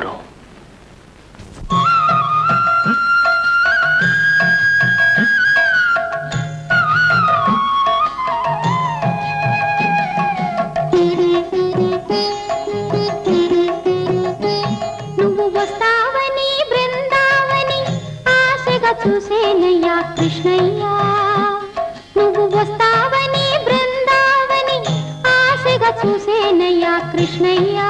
Bro నువ్వు వస్తావని బృందావని ఆశగా చూసేనయ్యా కృష్ణయ్యా. నువ్వు వస్తావని బృందావని చూసేనయ్యా కృష్ణయ్యా.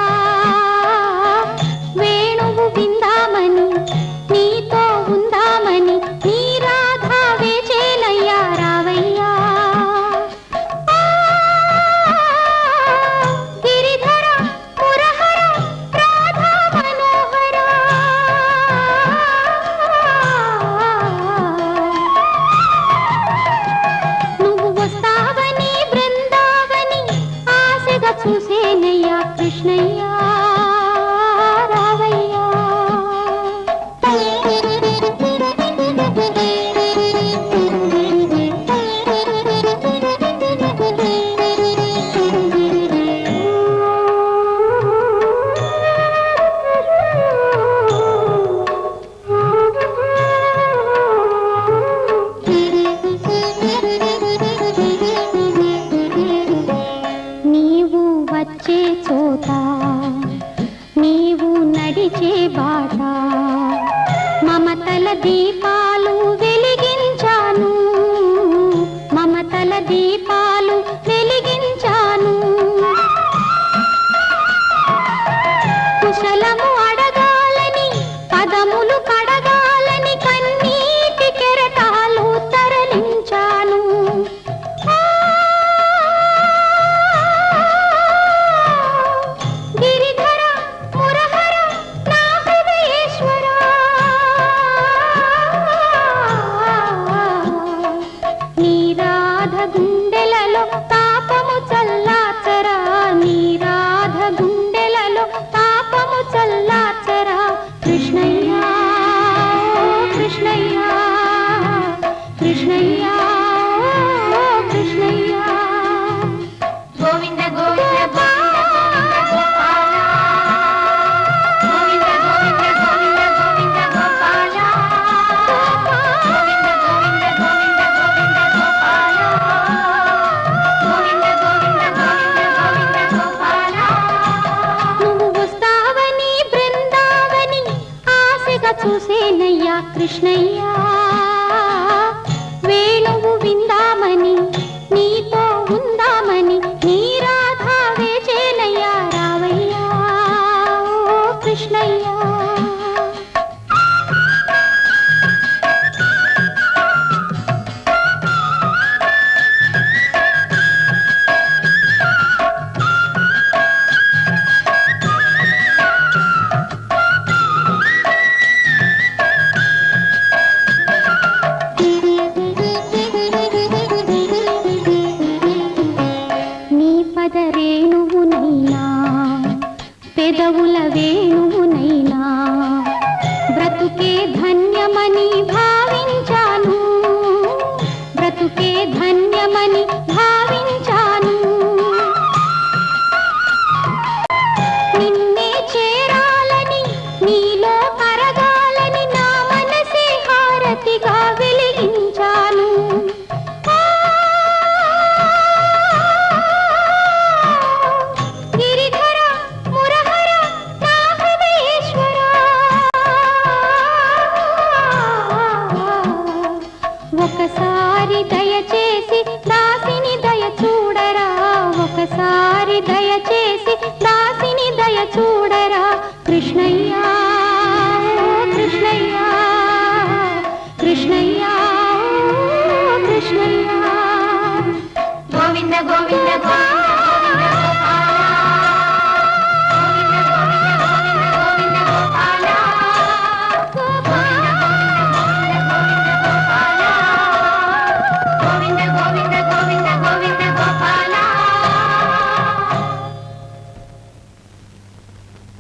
విరిచే బాట. మమతల దీపాలు వెలిగించాను. మమతల దీపాలు కృష్ణయ్యా వేణువు విందామని పెదవుల వేణువునైనా బ్రతుకే ధన్యమని భావించాను. బ్రతుకే ధన్యమని